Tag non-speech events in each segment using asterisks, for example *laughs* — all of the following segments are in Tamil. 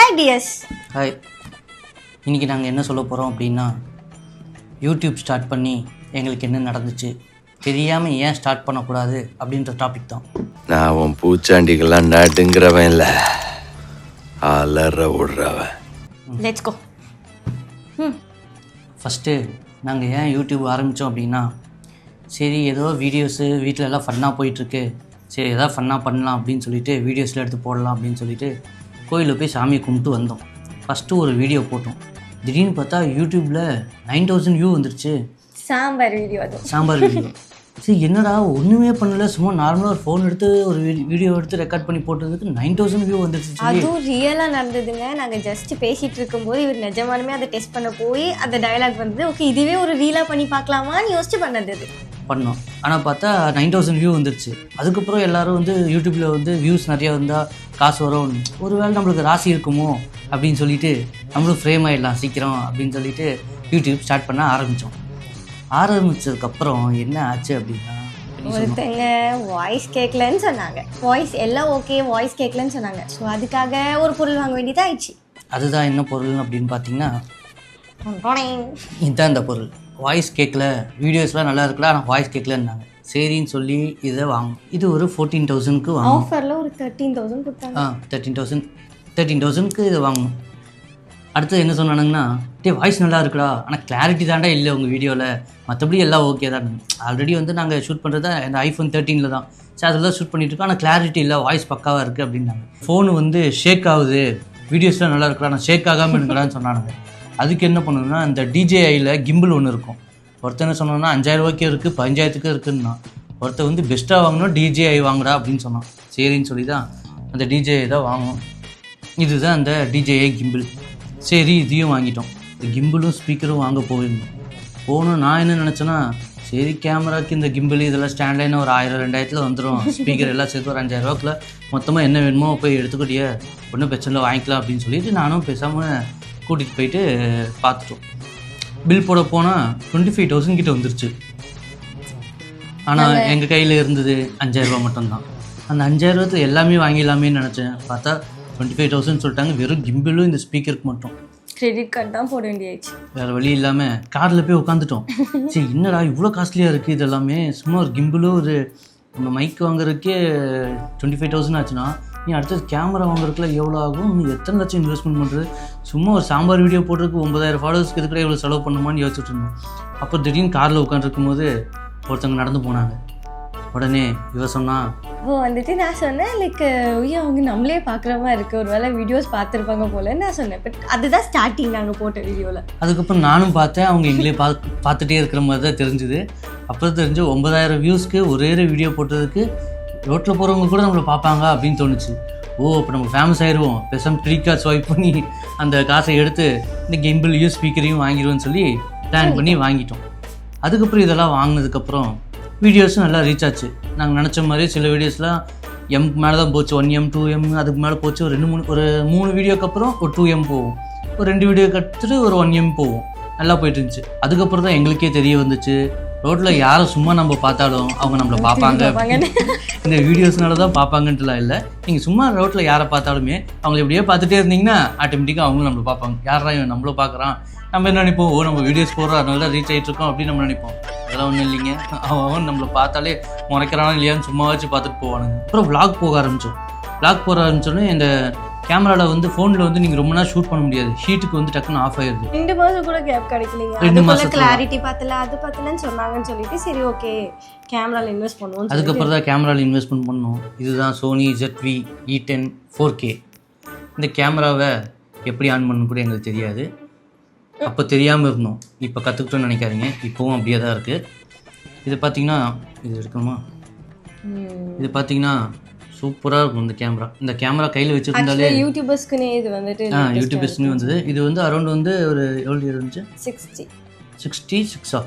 ஹாய் டியர்ஸ் ஹாய் இன்றைக்கி நாங்கள் என்ன சொல்ல போகிறோம் அப்படின்னா யூடியூப் ஸ்டார்ட் பண்ணி எங்களுக்கு என்ன நடந்துச்சு தெரியாமல் ஏன் ஸ்டார்ட் பண்ணக்கூடாது அப்படின்ற டாபிக் தான். நான் உன் பூச்சாண்டிக்கெல்லாம் நடுங்கிறவன் இல்லை. அலற விடுறவன். லெட்ஸ் கோ ம் ஃபஸ்ட்டு நாங்கள் ஏன் யூடியூப் ஆரம்பித்தோம் அப்படின்னா சரி ஏதோ வீடியோஸு வீட்டில் எல்லாம் ஃபன்னாக போயிட்டுருக்கு சரி எதாவது ஃபன்னாக பண்ணலாம் அப்படின்னு சொல்லிட்டு வீடியோஸில் எடுத்து போடலாம் அப்படின்னு சொல்லிட்டு கோயிலில் போய் சாமியை கும்பிட்டு வந்தோம். ஃபஸ்ட்டு ஒரு வீடியோ போட்டோம். திடீர்னு பார்த்தா யூடியூப்பில் நைன் தௌசண்ட் வியூ வந்துருச்சு. சாம்பார் வீடியோ அது. சாம்பார் வீடியோ சரி என்னடா ஒன்றுமே பண்ணல. சும்மா நார்மலாக ஒரு ஃபோன் எடுத்து ஒரு வீடியோ எடுத்து ரெக்கார்ட் பண்ணி போட்டதுக்கு நைன் தௌசண்ட் வியூ வந்துருச்சு. அதுவும் ரியலாக நடந்ததுங்க. நாங்கள் ஜஸ்ட் பேசிட்டு இருக்கும்போது இவர் நிஜமானுமே அதை டெஸ்ட் பண்ண போய் அந்த டயலாக் வந்து ஓகே இதுவே ஒரு ரீலாக பண்ணி பார்க்கலாமான்னு யோசிச்சு பண்ணது பண்ணோம். ஆனால் பார்த்தா நைன் தௌசண்ட் வியூ வந்துருச்சு. அதுக்கப்புறம் எல்லாரும் வந்து யூடியூப்பில் வந்து வியூஸ் நிறையா வந்தால் காசு வரும். ஒருவேளை நம்மளுக்கு ராசி இருக்குமோ அப்படின்னு சொல்லிட்டு நம்மளும் ஃப்ரேம் ஆகிடலாம் சீக்கிரம் அப்படின்னு சொல்லிட்டு யூடியூப் ஸ்டார்ட் பண்ண ஆரம்பித்தோம் ஆரம்பித்ததுக்கப்புறம் என்ன ஆச்சு அப்படின்னா ஒருத்தங்க வாய்ஸ் கேட்கலன்னு சொன்னாங்க. வாய்ஸ் எல்லாம் ஓகே வாய்ஸ் கேட்கலன்னு சொன்னாங்க. ஸோ அதுக்காக ஒரு பொருள் வாங்க வேண்டியதாக ஆயிடுச்சு அதுதான் என்ன பொருள் அப்படின்னு பார்த்தீங்கன்னா இதுதான் இந்த பொருள். வாய்ஸ் கேட்கல வீடியோஸ்லாம் நல்லா இருக்குல்ல ஆனால் வாய்ஸ் கேட்கலன்னாங்க சரின்னு சொல்லி இதை வாங்கணும் இது ஒரு ஃபோர்டீன் தௌசண்ட்க்கு வாங்கணும். ஆஃபரில் ஒரு தேர்ட்டீன் தௌசண்ட் கொடுத்தாங்க. ஆ தேர்ட்டீன் தௌசண்ட் தேர்ட்டீன் தௌசண்ட்க்கு இதை வாங்கணும். அடுத்து என்ன சொன்னானுங்கன்னா டே வாய்ஸ் நல்லா இருக்குடா ஆனால் கிளாரிட்டி தாண்டா இல்லை உங்கள் வீடியோவில் மற்றபடி எல்லாம் ஓகே தான். ஆல்ரெடி வந்து நாங்கள் ஷூட் பண்ணுறது இந்த ஐஃபோன் தேர்ட்டீனில் தான். சரி அதில் தான் ஷூட் பண்ணிட்டு இருக்கோம். ஆனால் கிளாரிட்டி இல்லை வாய்ஸ் பக்காவாக இருக்குது அப்படின்னாங்க. ஃபோனு வந்து ஷேக் ஆகுது. வீடியோஸ்லாம் நல்லா இருக்குடா நான் ஷேக் ஆகாமல் இருக்கலான்னு சொன்னானுங்க. அதுக்கு என்ன பண்ணணும்னா அந்த டிஜேஐயில் கிம்பிள் ஒன்று இருக்கும். ஒருத்தன் என்ன சொன்னோன்னா அஞ்சாயிரம் ரூபாய்க்கு இருக்குது பஞ்சாயத்துக்கும் இருக்குன்னா ஒருத்தர் வந்து பெஸ்ட்டாக வாங்கணும் டிஜேஐ வாங்குடா அப்படின்னு சொன்னான். சரின்னு சொல்லி தான் அந்த டிஜேஐ தான் வாங்கணும் இதுதான் அந்த டிஜேஐ கிம்பிள் சரி இதையும் வாங்கிட்டோம். இந்த கிம்பிளும் ஸ்பீக்கரும் வாங்க போயிருந்தோம். போகணும் நான் என்ன நினச்சேன்னா சரி கேமராக்கு இந்த கிம்பிள் இதெல்லாம் ஸ்டாண்ட்லைன் ஒரு ஆயிரம் ரெண்டாயிரத்தில் வந்துடும் ஸ்பீக்கர் எல்லாம் சேர்த்து ஒரு அஞ்சாயிரம் ரூபாக்குள்ள மொத்தமாக என்ன வேணுமோ போய் எடுத்துக்கிட்டிய ஒன்றும் பிரச்சனை இல்லை வாங்கிக்கலாம் அப்படின்னு சொல்லிட்டு நானும் பேசாமல் கூட்டிகிட்டு போயிட்டு பார்த்துட்டோம் பில் போட போனால் டுவெண்ட்டி ஃபைவ் தௌசண்ட் கிட்ட வந்துருச்சு. ஆனால் எங்கள் கையில் இருந்தது அஞ்சாயிரரூபா மட்டும்தான். அந்த அஞ்சாயிரரூபத்தில் எல்லாமே வாங்கிடலாமே நினச்சேன். பார்த்தா டுவெண்ட்டி ஃபைவ் தௌசண்ட் சொல்லிட்டாங்க. வெறும் கிம்பிளும் இந்த ஸ்பீக்கருக்கு மட்டும். கிரெடிட் கார்டு தான் போட வேண்டியாச்சு. வேறு வழி இல்லாமல் காரில் போய் உட்காந்துட்டோம் சரி என்னடா இவ்வளோ காஸ்ட்லியாக இருக்குது இதெல்லாமே? சும்மா ஒரு கிம்பிளும் ஒரு நம்ம மைக் வாங்குறதுக்கே டுவெண்ட்டி ஃபைவ் தௌசண்ட் ஆச்சுன்னா நீ அடுத்தது கேமரா வாங்குறதுக்குள்ள எவ்வளோ ஆகும்? நீ எத்தனை லட்சம் இன்வெஸ்ட்மெண்ட் பண்ணுறது சும்மா ஒரு சாம்பார் வீடியோ போடுறதுக்கு ஒன்பதாயிரம் ஃபாலோவர்ஸ்க்கு இதுக்கூட எவ்வளோ செலவு பண்ணுமான்னு யோசிச்சுட்டு இருந்தோம். அப்போ திடீர்னு காரில் உட்காந்துருக்கும் போது ஒருத்தவங்க நடந்து போனாங்க. உடனே இவ சொன்னா அப்போ வந்துட்டு நான் சொன்னேன் லைக் ஐயோ அவங்க நம்மளே பார்க்குற மாதிரி இருக்கு. ஒருவேளை வீடியோஸ் பார்த்துருப்பாங்க போலன்னு நான் சொன்னேன். பட் அதுதான் ஸ்டார்டிங் நாங்கள் போட்ட வீடியோவில் அதுக்கப்புறம் நானும் பார்த்தேன் அவங்க எங்களே பா பார்த்துட்டே இருக்கிற மாதிரி தான் தெரிஞ்சுது. அப்புறம் தெரிஞ்சு ஒன்பதாயிரம் வியூஸ்க்கு ஒரே ஒரு வீடியோ போட்டதுக்கு ரோட்டில் போகிறவங்க கூட நம்மளை பார்ப்பாங்க அப்படின்னு தோணுச்சு. ஓ இப்போ நம்ம ஃபேமஸ் ஆயிடுவோம் பேசாம க்ரெடிட் கார்டு ஸ்வைப் பண்ணி அந்த காசை எடுத்து இந்த கிம்பிளையும் ஸ்பீக்கரையும் வாங்கிடுவோம்னு சொல்லி பிளான் பண்ணி வாங்கிட்டோம். அதுக்கப்புறம் இதெல்லாம் வாங்கினதுக்கப்புறம் வீடியோஸும் நல்லா ரீச் ஆச்சு. நாங்கள் நினச்ச மாதிரி சில வீடியோஸ்லாம் எம்க்கு மேலே தான் போச்சு. ஒன் எம் டூ எம் அதுக்கு மேலே போச்சு. ஒரு ரெண்டு மூணு ஒரு மூணு வீடியோக்கு அப்புறம் ஒரு டூ எம் போகும். ஒரு ரெண்டு வீடியோ கற்றுட்டு ஒரு ஒன் எம் போகும். நல்லா போயிட்டு இருந்துச்சு. அதுக்கப்புறம் தான் எங்களுக்கே தெரிய வந்துச்சு. ரோட்டில் யாரை சும்மா நம்ம பார்த்தாலும் அவங்க நம்மளை பார்ப்பாங்க. இந்த வீடியோஸ்னால தான் பார்ப்பாங்கன்ட்டுலாம் இல்லை. நீங்கள் சும்மா ரோட்டில் யாரை பார்த்தாலுமே அவங்க எப்படியே பார்த்துட்டே இருந்தீங்கன்னா ஆட்டோமேட்டிக்காக அவங்களும் நம்மளை பார்ப்பாங்க. யாரா இவன்? நம்மள பார்க்குறான். நம்ம என்ன நினைப்போம்? ஓ நம்ம வீடியோஸ் போடுறோம் அதனால தான் ரீச் ஆகிட்டு இருக்கோம் அப்படின்னு நம்ம நினைப்போம். அதெல்லாம் ஒன்றும் இல்லைங்க. அவன் அவன் நம்மளை பார்த்தாலே முறைக்கிறானா இல்லையான்னு சும்மா வச்சு பார்த்துட்டு போவானுங்க. அப்புறம் vlog போக ஆரம்பித்தோம் vlog போக ஆரம்பிச்சோடனே இந்த கேமராவில் வந்து ஃபோனில் வந்து நீங்கள் ரொம்ப நேரம் ஷூட் பண்ண முடியாது. ஹீட்டுக்கு வந்து டக்குன்னு ஆஃப் ஆயிடுது ரெண்டு மாதம் கூட கேப் கிடைக்கலைங்க. ரெண்டு அதுக்குள்ள மாசத்துல. கிளாரிட்டி பார்த்தல அது பார்த்தலன்னு சொன்னாங்கன்னு சொல்லிட்டு சரி ஓகே கேமரால இன்வெஸ்ட் பண்ணுவோம் அதுக்கப்புறம் தான் கேமராவில் இன்வெஸ்ட்மெண்ட் பண்ணோம். இதுதான் Sony ZV E ten four K இந்த கேமராவை எப்படி ஆன் பண்ணணும் கூட எங்களுக்கு தெரியாது. அப்போ தெரியாமல் இருந்தோம். இப்போ கற்றுக்கிட்டோன்னு நினைக்காதீங்க. இப்போவும் அப்படியே தான் இருக்குது இது பார்த்தீங்கன்னா இது எடுக்கணுமா? இது பார்த்தீங்கன்னா சூப்பராக இருக்கும் இந்த கேமரா. இந்த கேமரா கையில் வச்சுருந்தாலே யூடியூபர்ஸ்க்குனே இது வந்துட்டு ஆ யூடியூப் பெஸ்ட்னு வந்தது. இது வந்து அரௌண்ட் வந்து ஒரு எவ்வளோ இயர் இருந்துச்சு? சிக்ஸ்டி சிக்ஸ்டி சிக்ஸா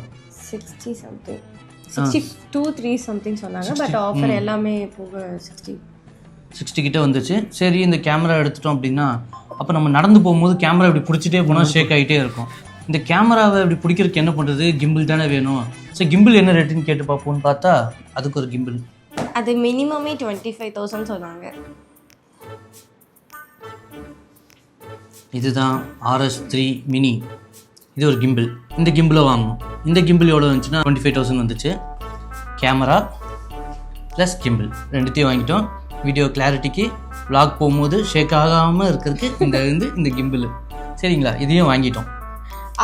sixty something sixty two three something சொன்னாங்க. பட் ஆஃபர் எல்லாமே போக சிக்ஸ்டி சிக்ஸ்டி கிட்ட வந்துச்சு. சரி இந்த கேமரா எடுத்துட்டோம் அப்படின்னா அப்போ நம்ம நடந்து போகும்போது கேமரா இப்படி பிடிச்சிட்டே போனால் ஷேக் ஆகிட்டே இருக்கும். இந்த கேமராவை இப்படி பிடிக்கிறதுக்கு என்ன பண்ணுறது கிம்பிள் தானே வேணும். சரி கிம்பிள் என்ன ரேட்டுன்னு கேட்டு பார்ப்போம்னு பார்த்தா அதுக்கு ஒரு கிம்பிள் அது மினிமமே டுவெண்ட்டி ஃபைவ் தௌசண்ட் சொன்னாங்க. இதுதான் ஆர்எஸ் த்ரீ மினி இது ஒரு கிம்பிள் இந்த கிம்பிளை வாங்கணும். இந்த கிம்பிள் எவ்வளோ வந்துச்சுன்னா டுவெண்ட்டி ஃபைவ் தௌசண்ட் வந்துச்சு. கேமரா ப்ளஸ் கிம்பிள் ரெண்டுத்தையும் வாங்கிட்டோம். வீடியோ கிளாரிட்டிக்கு vlog போகும்போது ஷேக் ஆகாமல் இருக்கிறதுக்கு இந்த வந்து இந்த கிம்பிள் சரிங்களா? இதையும் வாங்கிட்டோம்.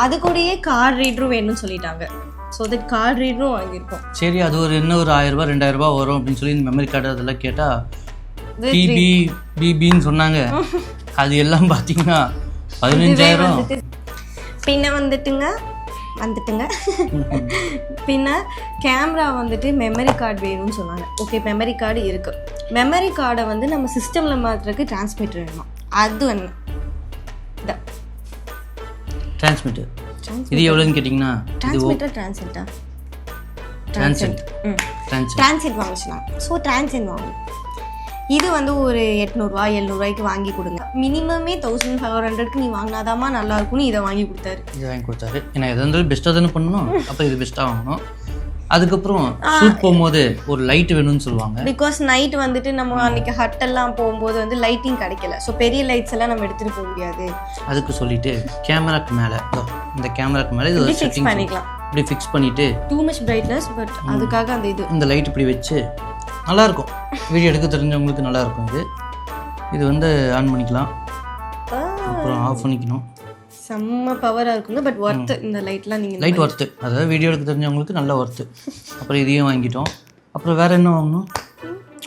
அது கூடயே கார்டு ரீடரும் வேணும்னு சொல்லிட்டாங்க. ஸோ தட் கார்டு ரீடரும் வாங்கியிருக்கோம். சரி அது ஒரு என்ன ஒரு ஆயிரரூபா ரெண்டாயிரரூபா வரும் அப்படின்னு சொல்லி இந்த மெமரி கார்டு அதெல்லாம் கேட்டால் பிபி பிபின்னு சொன்னாங்க. அது எல்லாம் பார்த்தீங்கன்னா பதினஞ்சாயிரம். பின்ன வந்துட்டுங்க வந்துட்டுங்க. பின்ன கேமரா வந்துட்டு மெமரி கார்டு வேணும்னு சொன்னாங்க. ஓகே மெமரி கார்டு இருக்கு. மெமரி கார்டை வந்து நம்ம சிஸ்டமில் மாற்றுறதுக்கு டிரான்ஸ்மிட்டர் வேணுமா? அது இதான் டிரான்ஸ்மிட்டர் இது எவ்வளோன்னு கேட்டிங்கன்னா டிரான்ஸ்மிட்டர் டிரான்சிட்டா டிரான்சென்ட் டிரான்சென்ட் டிரான்சிட் வாங்க சொன்னாங்க ஸோ டிரான்சிட் வாங்கும் இது வந்து ஒரு எட்நூறுவா எழுநூறுவாய்க்கு வாங்கி கொடுங்க. மினிமமே தௌசண்ட் ஃபைவ் ஹண்ட்ரட்க்கு நீ வாங்கினாதாம்மா நல்லா இருக்கும்னு இதை வாங்கி கொடுத்தாரு. இது வாங்கி கொடுத்தாரு. ஏன்னா எது இருந்தாலும் பெஸ்ட்டாக தானே பண்ணணும். அப்போ இது பெஸ்ட்டாக வாங்கணும். அதுக்கப்புறம் ஷூட் போகும்போது ஒரு லைட் வேணும்னு சொல்லுவாங்க. பிகாஸ் நைட் வந்துட்டு நம்ம அன்னைக்கு ஹட்டெல்லாம் போகும்போது வந்து லைட்டிங் கிடைக்கல. ஸோ பெரிய லைட்ஸ் எல்லாம் நம்ம எடுத்துட்டு போக முடியாது. அதுக்கு சொல்லிட்டு கேமராக்கு மேலே இந்த கேமராக்கு மேலே இது ஃபிக்ஸ் பண்ணிக்கலாம். இப்படி ஃபிக்ஸ் பண்ணிவிட்டு டூ மச் பிரைட்னஸ் பட் அதுக்காக அந்த இது. இந்த லைட் இப்படி வச்சு நல்லாயிருக்கும் வீடியோ எடுக்க தெரிஞ்சவங்களுக்கு நல்லாயிருக்கும் இது. இது வந்து ஆன் பண்ணிக்கலாம். அப்புறம் ஆஃப் பண்ணிக்கணும். செம்ம பவராக இருக்குங்க பட் ஒர்த்து இந்த லைட்லாம் நீங்கள் லைட் ஒர்த்து அதாவது வீடியோ எடுக்க தெரிஞ்சவங்களுக்கு நல்ல ஒர்த்து அப்புறம் இதையும் வாங்கிட்டோம். அப்புறம் வேறு என்ன வாங்கணும்?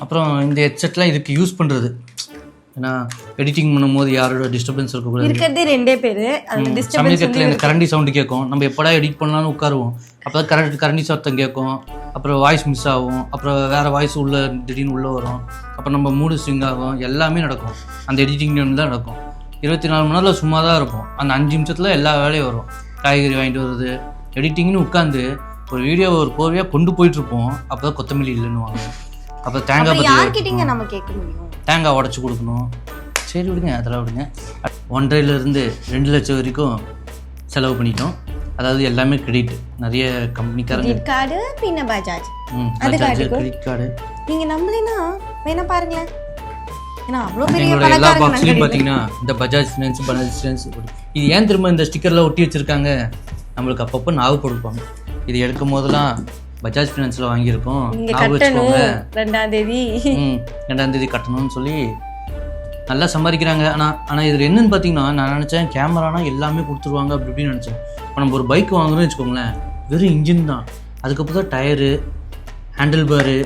அப்புறம் இந்த ஹெட்செட்லாம் இதுக்கு யூஸ் பண்ணுறது ஏன்னா எடிட்டிங் பண்ணும்போது யாரோட டிஸ்டர்பன்ஸ் இருக்கக்கூடாது. இருக்கிறதே ரெண்டே பேர். சமயக்கட்டில் இந்த கரண்டி சவுண்டு கேட்கும். நம்ம எப்படா எடிட் பண்ணலாம்னு உட்காருவோம். அப்போ தான் கரண்ட் கரண்டி சத்தம் கேட்கும். அப்புறம் வாய்ஸ் மிஸ் ஆகும். அப்புறம் வேறு வாய்ஸ் உள்ள திடீர்னு உள்ளே வரும். அப்புறம் நம்ம மூடு ஸ்விங் ஆகும். எல்லாமே நடக்கும். அந்த எடிட்டிங் தான் நடக்கும். இருபத்தி நாலு மணி நேரத்தில் சும்மா தான் இருப்போம். அந்த அஞ்சு நிமிஷத்தில் எல்லா வேலையும் வரும். காய்கறி வாங்கிட்டு வருது எடிட்டிங்னு உட்காந்து ஒரு வீடியோ ஒரு கோர்வையாக கொண்டு போயிட்டுருப்போம். அப்போ தான் கொத்தமல்லி இல்லைன்னு வாங்க அப்போ தேங்காய் பற்றி நம்ம கேட்க முடியும்? தேங்காய் உடச்சி கொடுக்கணும். சரி விடுங்க அதெல்லாம் விடுங்க. ஒன்றரைலேருந்து ரெண்டு லட்சம் வரைக்கும் செலவு பண்ணிட்டோம். அதாவது எல்லாமே கிரெடிட் நிறைய கம்பெனிக்காரங்க கிரெடிட் கார்டு பின்ன பஜாஜ் ம் பஜாஜ். கிரெடிட் கார்டு நீங்கள் நம்பலைன்னா வேணா பாருங்களேன். ஏன்னா அவ்வளோ பெரிய எங்களோட எல்லா பணக்காரங்க பாக்ஸ்லையும் நாங்க பார்த்தீங்கன்னா இந்த பஜாஜ் ஃபினான்ஸ் பஜாஜ் ஃபினான்ஸ் இது ஏன் திரும்ப இந்த ஸ்டிக்கர்லாம் ஒட்டி வச்சிருக்காங்க? நம்மளுக்கு அப்பப்போ ஞாபகப்படுப்பாங்க இது எடுக்கும் போதெல்லாம் பஜாஜ் ஃபினான்ஸில் வாங்கியிருக்கோம். ஞாபகம் கட்டணும் வச்சுக்கோங்க. ரெண்டாம் தேதி. ம் ரெண்டாம் தேதி கட்டணும்னு சொல்லி நல்லா சம்பாதிக்கிறாங்க. ஆனால் ஆனால் இதில் என்னன்னு பார்த்தீங்கன்னா நான் நினச்சேன் கேமரானா எல்லாமே கொடுத்துருவாங்க அப்படி இப்படின்னு நினச்சேன். இப்போ நம்ம ஒரு பைக் வாங்குறோம்னு வச்சுக்கோங்களேன் வெறும் இன்ஜின் தான். அதுக்கப்புறம் தான் டயரு ஹேண்டில் பாரு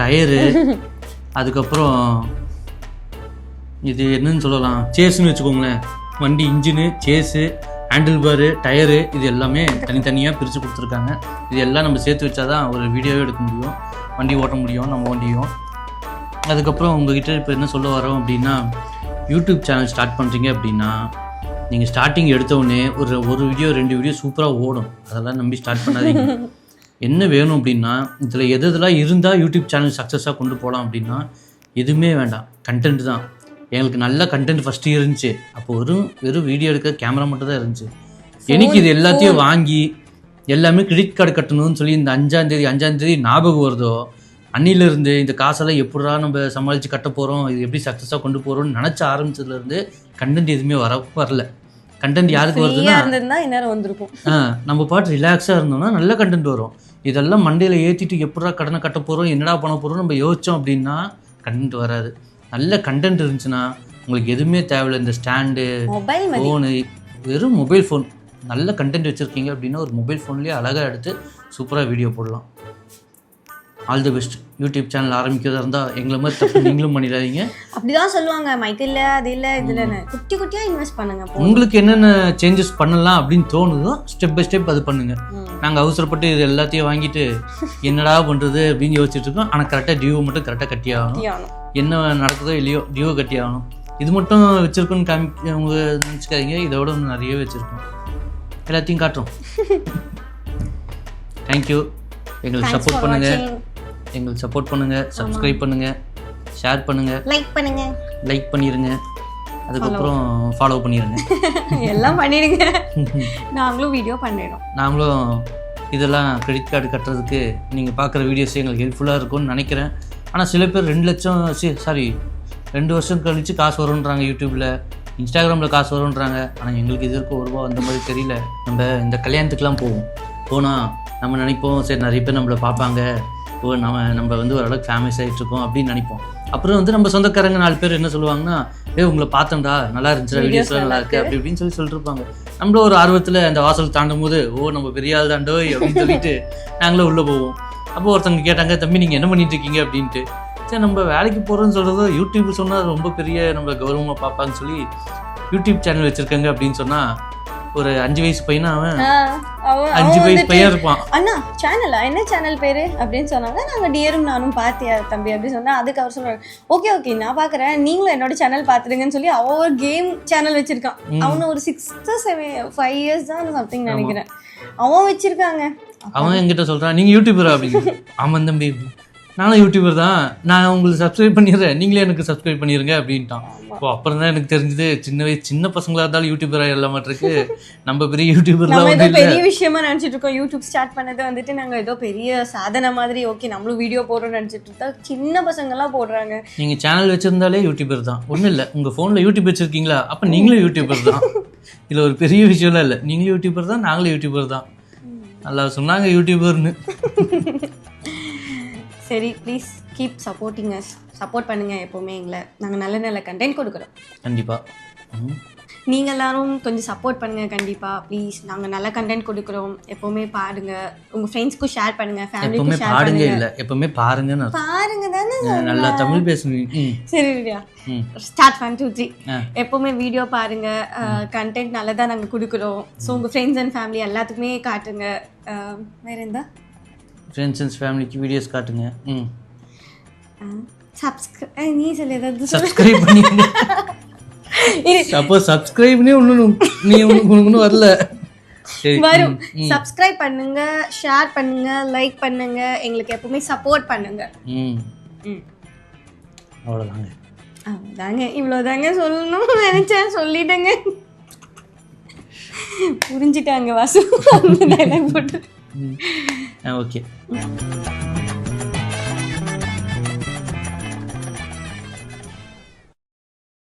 டயரு அதுக்கப்புறம் இது என்னன்னு சொல்லலாம். சேஸுன்னு வச்சுக்கோங்களேன். வண்டி இன்ஜினு சேஸு ஹேண்டில் பாரு டயரு இது எல்லாமே தனித்தனியாக பிரித்து கொடுத்துருக்காங்க. இது எல்லாம் நம்ம சேர்த்து வச்சா தான் ஒரு வீடியோவே எடுக்க முடியும். வண்டி ஓட்ட முடியும் நம்ம வண்டியும். அதுக்கப்புறம் உங்ககிட்ட இப்போ என்ன சொல்ல வரோம் அப்படின்னா யூடியூப் சேனல் ஸ்டார்ட் பண்ணுறீங்க அப்படின்னா நீங்கள் ஸ்டார்டிங் எடுத்தவுடனே ஒரு ஒரு வீடியோ ரெண்டு வீடியோ சூப்பராக ஓடும். அதெல்லாம் நம்பி ஸ்டார்ட் பண்ணாதீங்க. என்ன வேணும் அப்படின்னா இதில் எது எதெல்லாம் இருந்தால் யூடியூப் சேனல் சக்ஸஸாக கொண்டு போகலாம் அப்படின்னா எதுவுமே வேண்டாம். கண்டென்ட் தான். எங்களுக்கு நல்ல கண்டென்ட் ஃபஸ்ட்டு இருந்துச்சு. அப்போ வெறும் வெறும் வீடியோ எடுக்க கேமரா மட்டும் தான் இருந்துச்சு எனக்கு இது எல்லாத்தையும் வாங்கி எல்லாமே கிரெடிட் கார்டு கட்டணும்னு சொல்லி இந்த அஞ்சாந்தேதி அஞ்சாந்தேதி ஞாபகம் வருதோ? அன்னிலிருந்து இந்த காசெல்லாம் எப்படா நம்ம சமாளித்து கட்ட போகிறோம் இது எப்படி சக்ஸஸாக கொண்டு போகிறோம்னு நினச்ச ஆரம்பிச்சதுலேருந்து கண்டென்ட் எதுவுமே வர வரல. கண்டென்ட் யாருக்கு வருதுன்னா ஃப்ரீயாக இருந்திருந்தா இந்நேரம் வந்திருக்கும். ஆ, நம்ம பாட்டு ரிலாக்ஸாக இருந்தோம்னா நல்ல கண்டென்ட் வரும். இதெல்லாம் மண்டையில் ஏற்றிட்டு எப்படா கடனை கட்ட போகிறோம் என்னடா பண்ண போகிறோம் நம்ம யோசிச்சோம் அப்படின்னா கண்டென்ட் வராது. நல்ல கண்டென்ட் இருந்துச்சுன்னா உங்களுக்கு எதுவுமே தேவையில்லை. இந்த ஸ்டாண்டு ஃபோனு வெறும் மொபைல் ஃபோன் நல்ல கண்டென்ட் வச்சுருக்கீங்க அப்படின்னா ஒரு மொபைல் ஃபோன்லேயே அழகாக எடுத்து சூப்பராக வீடியோ போடலாம். All the best YouTube channel ஆரம்பிக்கிறதா இருந்தால் எங்களை மாதிரி தப்பு நீங்களும் பண்ணிடாதீங்க. அப்படிதான் சொல்லுவாங்க மைக் இல்ல அது இல்ல இது இல்லைன்னு. குட்டி குட்டியா இன்வெஸ்ட் பண்ணுங்க. உங்களுக்கு என்னென்ன சேஞ்சஸ் பண்ணலாம் அப்படின்னு தோணுதோ ஸ்டெப் பை ஸ்டெப் அது பண்ணுங்க. நாங்கள் அவசரப்பட்டு இது எல்லாத்தையும் வாங்கிட்டு என்னடா பண்ணுறது அப்படின்னு யோசிச்சுட்டு இருக்கோம். ஆனால் கரெக்டாக டியூ மட்டும் கரெக்டாக கட்டி ஆகணும் குட்டியானும். என்ன நடக்குதோ இல்லையோ டியூ கட்டி ஆகணும். இது மட்டும் வச்சுருக்கோன்னு காமி அவங்க நினச்சிக்காதீங்க. இதோட நிறைய வச்சுருக்கோம். எல்லாத்தையும் காட்டுறோம். *laughs* தேங்க்யூ எங்களுக்கு சப்போர்ட் பண்ணுங்கள். எங்களுக்கு சப்போர்ட் பண்ணுங்கள் சப்ஸ்கிரைப் பண்ணுங்கள் ஷேர் பண்ணுங்கள் லைக் பண்ணுங்க. லைக் பண்ணிடுங்க அதுக்கப்புறம் ஃபாலோ பண்ணிடுங்க *laughs* எல்லாம் பண்ணிடுங்க. *laughs* நாங்களும் வீடியோ பண்ணிடும் நாங்களும் இதெல்லாம் கிரெடிட் கார்டு கட்டுறதுக்கு நீங்கள் பார்க்குற வீடியோஸ் எங்களுக்கு ஹெல்ப்ஃபுல்லாக இருக்கும்னு நினைக்கிறேன். ஆனால் சில பேர் ரெண்டு லட்சம் சாரி ரெண்டு வருஷம் கழித்து காசு வரும்ன்றாங்க யூடியூப்பில் இன்ஸ்டாகிராமில் காசு வரும்ன்றாங்க. ஆனால் எங்களுக்கு இது வரைக்கும் ஒரு ரூபா அந்த மாதிரி தெரியல. நம்ம இந்த கல்யாணத்துக்குலாம் போவோம். போனால் நம்ம நினைப்போம் சரி நிறைய பேர் நம்மளை பார்ப்பாங்க. ஓ நம்ம நம்ம வந்து ஓரளவுக்கு ஃபேமஸ் ஆகிட்டு இருக்கோம் அப்படின்னு நினைப்போம். அப்புறம் வந்து நம்ம சொந்தக்காரங்க நாலு பேர் என்ன சொல்லுவாங்கன்னா ஏ உங்களை பார்த்தோம்டா நல்லா இருந்துச்சு வீடியோஸ்லாம் நல்லா இருக்கு அப்படி இப்படின்னு சொல்லி சொல்லிட்டு இருப்பாங்க நம்மளும் ஒரு ஆர்வத்தில் அந்த வாசல் தாண்டும் போது ஓ நம்ம பெரிய ஆள் தாண்டோய் அப்படின்னு சொல்லிட்டு நாங்களும் உள்ளே போவோம். அப்போ ஒருத்தவங்க கேட்டாங்க தம்பி நீங்கள் என்ன பண்ணிட்டு இருக்கீங்க? அப்படின்ட்டு. சரி நம்ம வேலைக்கு போகிறோன்னு சொல்கிறதோ யூடியூப் சொன்னால் ரொம்ப பெரிய நம்மளை கௌரவமாக பார்ப்பான்னு சொல்லி யூடியூப் சேனல் வச்சுருக்காங்க அப்படின்னு சொன்னால் ஒரு அஞ்சு வயசு பையனா அவன் அஞ்சு வயசு பையன் இருப்பான். அண்ணா சேனலா என்ன சேனல் பேரு? அப்படின்னு சொன்னாங்க. நாங்க டியரும் நானும் பாத்தியா தம்பி? அப்படின்னு சொன்னா அதுக்கு அவர் சொல்றாரு ஓகே ஓகே நான் பாக்குறேன் நீங்களும் என்னோட சேனல் பாத்துருங்கன்னு சொல்லி அவ ஒரு கேம் சேனல் வச்சிருக்கான். அவனு ஒரு சிக்ஸ்த் செவன் ஃபைவ் இயர்ஸ் தான் சம்திங் நினைக்கிறேன். அவன் வச்சிருக்காங்க. அவன் என்கிட்ட சொல்கிறான் நீங்கள் யூடியூபரா அப்படின்னு. ஆமாம் தம்பி. நானும் யூடியூபர் தான். நான் உங்களுக்கு சப்ஸ்கிரைப் பண்ணிடுறேன். நீங்களே எனக்கு சப்ஸ்கிரைப் பண்ணிடுங்க அப்படின்ட்டான். இப்போ அப்புறம் தான் எனக்கு தெரிஞ்சது சின்ன வயசு சின்ன பசங்களா இருந்தாலும் யூடியூபராக எல்லாம் இருக்கு. நம்ம பெரிய வந்து இல்லை. பெரிய விஷயமா நினைச்சிட்டு இருக்கோம். யூடியூப் ஸ்டார்ட் பண்ணது வந்துட்டு நாங்க ஏதோ பெரிய சாதனை மாதிரி ஓகே நம்மளும் வீடியோ போடுறோம்னு நினைச்சிட்டு இருக்கோம். சின்ன பசங்க எல்லாம் போடுறாங்க. நீங்கள் சேனல் வச்சுருந்தாலே யூடியூபர் தான். ஒன்றும் இல்லை. உங்கள் ஃபோனில் யூடியூப் வச்சுருக்கீங்களா? அப்போ நீங்களும் யூடியூபர் தான். *laughs* இதில் ஒரு பெரிய விஷயம்லாம் இல்லை. நீங்களும் யூடியூபர் தான் நாங்களும் யூடியூபர் தான். நல்லா சொன்னாங்க யூடியூபர்னு சரி please keep supporting us support பண்ணுங்க எப்பவுமே எங்களை. நாங்க நல்ல நல்ல கண்டென்ட் கொடுக்குறோம். கண்டிப்பாக ம் நீங்க எல்லாரும் கொஞ்சம் சப்போர்ட் பண்ணுங்க கண்டிப்பா. ப்ளீஸ் நாங்க நல்ல கண்டென்ட் கொடுக்குறோம். எப்பவுமே பாருங்க. உங்க ஃப்ரெண்ட்ஸ்க்கும் ஷேர் பண்ணுங்க எப்பவுமே ஃபேமிலிக்கும் ஷேர் பண்ணுங்க. இல்லை. எப்பவுமே அர்த்தம். பாருங்க தானே நல்லா தமிழ் பேசுவீங்க சரி ம். Start one two three. எப்பவுமே வீடியோ பாருங்க. கண்டென்ட் நல்லதா நாங்க கொடுக்குறோம். ஸோ உங்க ஃப்ரெண்ட்ஸ் அண்ட் ஃபேமிலி எல்லாத்துக்குமே காட்டுங்க. வேற எந்த? ஃப்ரெண்ட்ஸ் அண்ட் ஃபேமிலிக்கு வீடியோஸ் காட்டுங்க. ம். சப்ஸ்கிரை நீ சொல்லு ஏதாவது. சப்ஸ்கிரைப் இரு, *laughs* அப்போ சப்ஸ்கிரைப்னே ஒன்றும் நீ ஒன்றும் வரல. வரும். சப்ஸ்கிரைப் பண்ணுங்க ஷேர் பண்ணுங்க லைக் பண்ணுங்க எங்களுக்கு எப்பவுமே சப்போர்ட் பண்ணுங்க. அவ்வளோதாங்க அவ்வளோதாங்க இவ்வளோதாங்க சொல்லணும். நினைச்சேன் சொல்லிட்டேங்க. புரிஞ்சுட்டாங்க வாசு. அந்த டைலாக் போட்டு ஓகே.